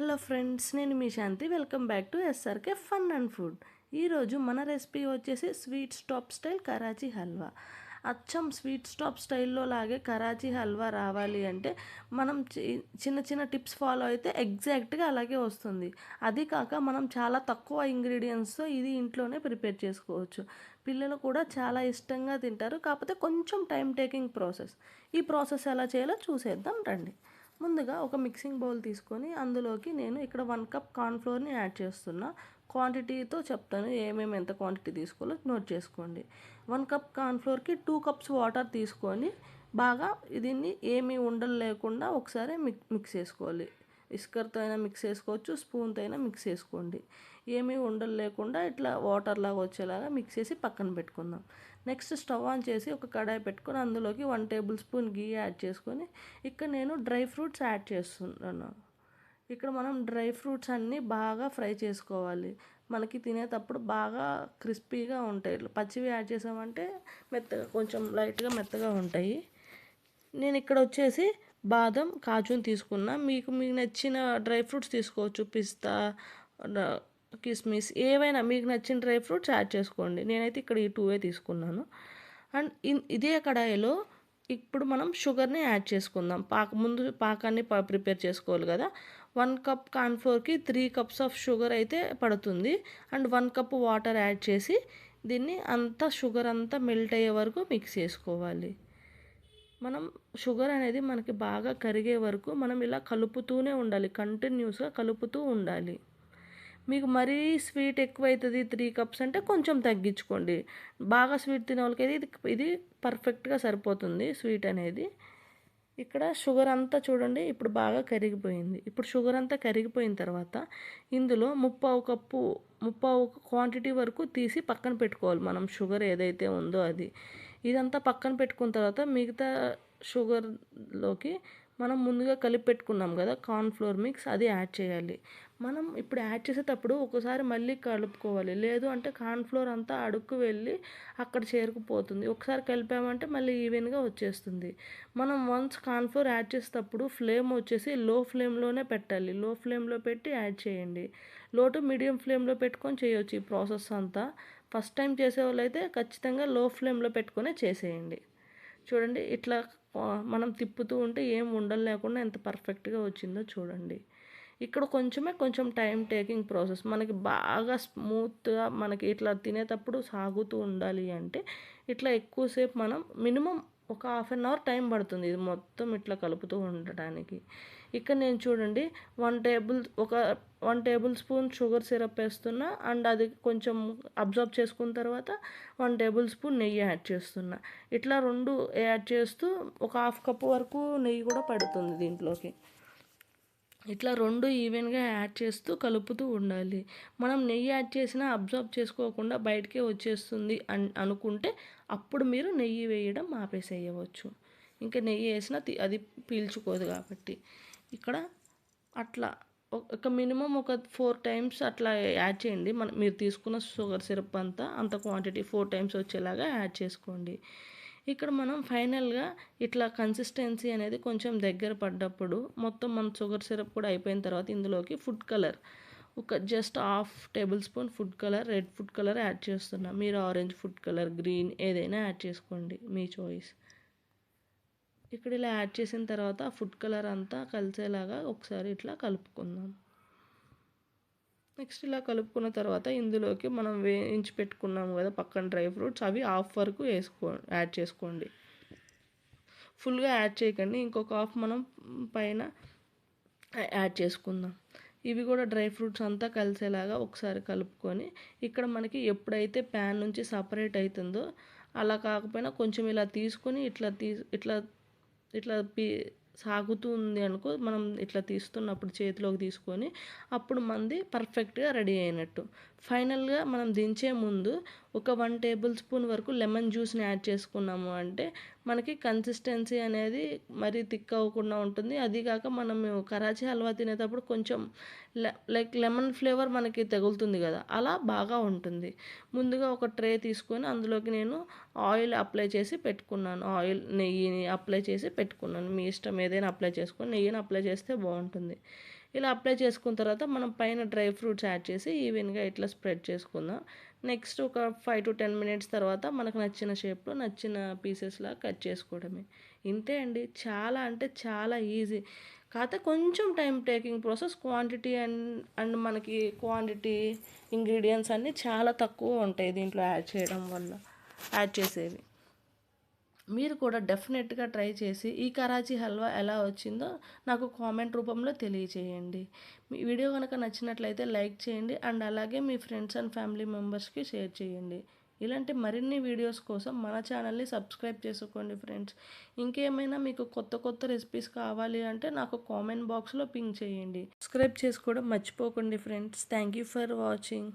Hello friends నేను మీ Shanti. Welcome back to SRK fun and food. ఈరోజు మన recipe వచ్చేసి sweet shop style Karachi halwa. అచ్చం sweet stop స్టైల్లో లాగే కరాచీ హల్వా రావాలి అంటే మనం చి- చిన్న చిన్న టిప్స్ ఫాలో అయితే ఎగ్జాక్ట్గా అలాగే వస్తుంది. అది కాక మనం చాలా తక్కువ ఇంగ్రీడియంట్స్తో ఇది ఇంట్లోనే ప్రిపేర్ చేసుకోవచ్చు. పిల్లలు కూడా చాలా ఇష్టంగా తింటారు. కాకపోతే కొంచెం టైం టేకింగ్ ప్రాసెస్. ఈ ప్రాసెస్ ఎలా చేయాలో చూసేద్దాం రండి. ముందుగా ఒక మిక్సింగ్ బౌల్ తీసుకొని అందులోకి నేను ఇక్కడ వన్ కప్ కార్న్ఫ్లోర్ని యాడ్ చేస్తున్నా. క్వాంటిటీతో చెప్తాను ఏమేమి ఎంత క్వాంటిటీ తీసుకోవాలో నోట్ చేసుకోండి. వన్ కప్ కార్న్ఫ్లోర్కి టూ కప్స్ వాటర్ తీసుకొని బాగా దీన్ని ఏమీ ఉండలు లేకుండా ఒకసారి మిక్ మిక్స్ చేసుకోవాలి. ఇస్కర్తో అయినా మిక్స్ చేసుకోవచ్చు స్పూన్తో అయినా మిక్స్ చేసుకోండి. ఏమీ ఉండలు లేకుండా ఇట్లా వాటర్ లాగా వచ్చేలాగా మిక్స్ చేసి పక్కన పెట్టుకుందాం. నెక్స్ట్ స్టవ్ ఆన్ చేసి ఒక కడాయి పెట్టుకొని అందులోకి one table spoon ghee add చేసుకొని ఇక్కడ నేను డ్రై ఫ్రూట్స్ యాడ్ చేస్తున్నాను. ఇక్కడ మనం డ్రై ఫ్రూట్స్ అన్నీ బాగా ఫ్రై చేసుకోవాలి. మనకి తినేటప్పుడు బాగా క్రిస్పీగా ఉంటాయి. ఇట్లా పచ్చివి యాడ్ చేసామంటే మెత్తగా కొంచెం లైట్గా మెత్తగా ఉంటాయి. నేను ఇక్కడ వచ్చేసి బాదం కాజుని తీసుకున్నా మీకు మీకు నచ్చిన డ్రై ఫ్రూట్స్ తీసుకోవచ్చు. పిస్తా కిస్మిస్ ఏవైనా మీకు నచ్చిన డ్రై ఫ్రూట్స్ యాడ్ చేసుకోండి. నేనైతే ఇక్కడ ఈ టూవే తీసుకున్నాను. అండ్ ఇన్ ఇదే కడాయిలో ఇప్పుడు మనం షుగర్ని యాడ్ చేసుకుందాం. పాక ముందు పాకాన్ని ప్రిపేర్ చేసుకోవాలి కదా. వన్ కప్ కార్న్ఫ్లోర్కి త్రీ కప్స్ ఆఫ్ షుగర్ అయితే పడుతుంది. And one cup water add చేసి దీన్ని అంతా షుగర్ అంతా మెల్ట్ అయ్యే వరకు మిక్స్ చేసుకోవాలి. మనం షుగర్ అనేది మనకి బాగా కరిగే వరకు మనం ఇలా కలుపుతూనే ఉండాలి కంటిన్యూస్గా కలుపుతూ ఉండాలి. మీకు మరీ స్వీట్ ఎక్కువ అవుతుంది త్రీ కప్స్ అంటే కొంచెం తగ్గించుకోండి. బాగా స్వీట్ తినే వాళ్ళకైతే ఇది ఇది పర్ఫెక్ట్గా సరిపోతుంది స్వీట్ అనేది. ఇక్కడ షుగర్ అంతా చూడండి ఇప్పుడు బాగా కరిగిపోయింది. ఇప్పుడు షుగర్ అంతా కరిగిపోయిన తర్వాత ఇందులో ముప్పావు కప్పు ముప్పావు క్వాంటిటీ వరకు తీసి పక్కన పెట్టుకోవాలి మనం షుగర్ ఏదైతే ఉందో అది. ఇదంతా పక్కన పెట్టుకున్న తర్వాత మిగతా షుగర్లోకి మనం ముందుగా కలిపి పెట్టుకున్నాం కదా కార్న్ఫ్లోర్ మిక్స్ అది యాడ్ చేయాలి. మనం ఇప్పుడు యాడ్ చేసేటప్పుడు ఒకసారి మళ్ళీ కలుపుకోవాలి. లేదు అంటే కార్న్ఫ్లోర్ అంతా అడుక్కు వెళ్ళి అక్కడ చేరుకుపోతుంది. ఒకసారి కలిపామంటే మళ్ళీ ఈవెన్గా వచ్చేస్తుంది. మనం వన్స్ కార్న్ఫ్లోర్ యాడ్ చేసేటప్పుడు ఫ్లేమ్ వచ్చేసి లో ఫ్లేమ్లోనే పెట్టాలి. లో ఫ్లేమ్లో పెట్టి యాడ్ చేయండి. లో టు మీడియం ఫ్లేమ్లో పెట్టుకొని చేయొచ్చు ఈ ప్రాసెస్ అంతా. ఫస్ట్ టైం చేసేవాళ్ళు అయితే ఖచ్చితంగా లో ఫ్లేమ్లో పెట్టుకొని చేసేయండి. చూడండి ఇట్లా మనం తిప్పుతూ ఉంటే ఏం ఉండలు లేకుండా ఎంత పర్ఫెక్ట్గా వచ్చిందో చూడండి. ఇక్కడ కొంచెమే కొంచెం టైం టేకింగ్ ప్రాసెస్. మనకి బాగా స్మూత్గా మనకి ఇట్లా తినేటప్పుడు సాగుతూ ఉండాలి అంటే ఇట్లా ఎక్కువసేపు మనం మినిమం ఒక హాఫ్ అన్ అవర్ టైం పడుతుంది ఇది మొత్తం ఇట్లా కలుపుతూ ఉండటానికి. ఇక్కడ నేను చూడండి వన్ టేబుల్ ఒక one table spoon sugar syrup వేస్తున్నా అండ్ అది కొంచెం అబ్జర్వ్ చేసుకున్న తర్వాత వన్ టేబుల్ స్పూన్ నెయ్యి యాడ్ చేస్తున్నా. ఇట్లా రెండు యాడ్ చేస్తూ ఒక హాఫ్ కప్ వరకు నెయ్యి కూడా పడుతుంది దీంట్లోకి. ఇట్లా రెండు ఈవెన్గా యాడ్ చేస్తూ కలుపుతూ ఉండాలి. మనం నెయ్యి యాడ్ చేసినా అబ్జర్వ్ చేసుకోకుండా బయటకే వచ్చేస్తుంది అన్ అనుకుంటే అప్పుడు మీరు నెయ్యి వేయడం ఆపేసేయవచ్చు. ఇంకా నెయ్యి వేసినా తి- అది పీల్చుకోదు కాబట్టి. ఇక్కడ అట్లా ఒక- ఒక మినిమం ఒక ఫోర్ టైమ్స్ అట్లా యాడ్ చేయండి. మన మీరు తీసుకున్న షుగర్ సిరప్ అంతా అంత క్వాంటిటీ ఫోర్ టైమ్స్ వచ్చేలాగా యాడ్ చేసుకోండి. ఇక్కడ మనం ఫైనల్గా ఇట్లా కన్సిస్టెన్సీ అనేది కొంచెం దగ్గర పడ్డప్పుడు మొత్తం మన షుగర్ సిరప్ కూడా అయిపోయిన తర్వాత ఇందులోకి ఫుడ్ కలర్. ఒక just half tablespoon food colour red food colour add చేస్తున్నా. మీరు ఆరెంజ్ ఫుడ్ కలర్ గ్రీన్ ఏదైనా యాడ్ చేసుకోండి మీ చాయిస్ ఇక్కడ ఇలా యాడ్ చేసిన తర్వాత ఫుడ్ కలర్ అంతా కలిసేలాగా ఒకసారి ఇట్లా కలుపుకుందాం. నెక్స్ట్ ఇలా కలుపుకున్న తర్వాత ఇందులోకి మనం వేయించి పెట్టుకున్నాం కదా పక్కన డ్రై ఫ్రూట్స్ అవి హాఫ్ వరకు వేసుకో యాడ్ చేసుకోండి. ఫుల్గా యాడ్ చేయకండి. ఇంకొక హాఫ్ మనం పైన యాడ్ చేసుకుందాం. ఇవి కూడా డ్రై ఫ్రూట్స్ అంతా కలిసేలాగా ఒకసారి కలుపుకొని ఇక్కడ మనకి ఎప్పుడైతే ప్యాన్ నుంచి సపరేట్ అవుతుందో అలా కాకపోయినా కొంచెం ఇలా తీసుకొని ఇట్లా తీ ఇట్లా ఇట్లా పీ సాగుతుంది అనుకో మనం ఇట్లా తీస్తున్నప్పుడు చేతిలోకి తీసుకొని అప్పుడు మంది పర్ఫెక్ట్గా రెడీ అయినట్టు. ఫైనల్గా మనం దించే ముందు ఒక వన్ టేబుల్ స్పూన్ వరకు లెమన్ జ్యూస్ని యాడ్ చేసుకున్నాము అంటే మనకి కన్సిస్టెన్సీ అనేది మరీ థిక్ అవ్వకుండా ఉంటుంది. అది కాక మనం కరాచీ హల్వా తినేటప్పుడు కొంచెం లైక్ లెమన్ ఫ్లేవర్ మనకి తగులుతుంది కదా అలా బాగా ఉంటుంది. ముందుగా ఒక ట్రే తీసుకొని అందులోకి నేను ఆయిల్ అప్లై చేసి పెట్టుకున్నాను. ఆయిల్ నెయ్యిని అప్లై చేసి పెట్టుకున్నాను. మీ ఇష్టం ఏదైనా అప్లై చేసుకొని నెయ్యిని అప్లై చేస్తే బాగుంటుంది. ఇలా అప్లై చేసుకున్న తర్వాత మనం పైన డ్రై ఫ్రూట్స్ యాడ్ చేసి ఈవెన్గా ఇట్లా స్ప్రెడ్ చేసుకుందాం. నెక్స్ట్ ఒక ఫైవ్ టు టెన్ మినిట్స్ తర్వాత మనకు నచ్చిన షేప్లో నచ్చిన పీసెస్లా కట్ చేసుకోవడమే. ఇంతే అండి. చాలా అంటే చాలా ఈజీ. కాకపోతే కొంచెం time taking process quantity and and మనకి క్వాంటిటీ ఇంగ్రీడియంట్స్ అన్నీ చాలా తక్కువ ఉంటాయి దీంట్లో యాడ్ చేయడం వల్ల. యాడ్ చేసేవి. మీరు కూడా డెఫినెట్గా ట్రై చేసి ఈ కరాచీ హల్వా ఎలా వచ్చిందో నాకు కామెంట్ రూపంలో తెలియచేయండి. మీ వీడియో కనుక నచ్చినట్లయితే లైక్ చేయండి అండ్ అలాగే మీ ఫ్రెండ్స్ అండ్ ఫ్యామిలీ మెంబర్స్కి షేర్ చేయండి. ఇలాంటి మరిన్ని వీడియోస్ కోసం మన ఛానల్ని సబ్స్క్రైబ్ చేసుకోండి ఫ్రెండ్స్. ఇంకేమైనా మీకు కొత్త కొత్త రెసిపీస్ కావాలి అంటే నాకు కామెంట్ బాక్స్లో పింక్ చేయండి. సబ్స్క్రైబ్ చేసుకోవడం మర్చిపోకండి friends. Thank you for watching.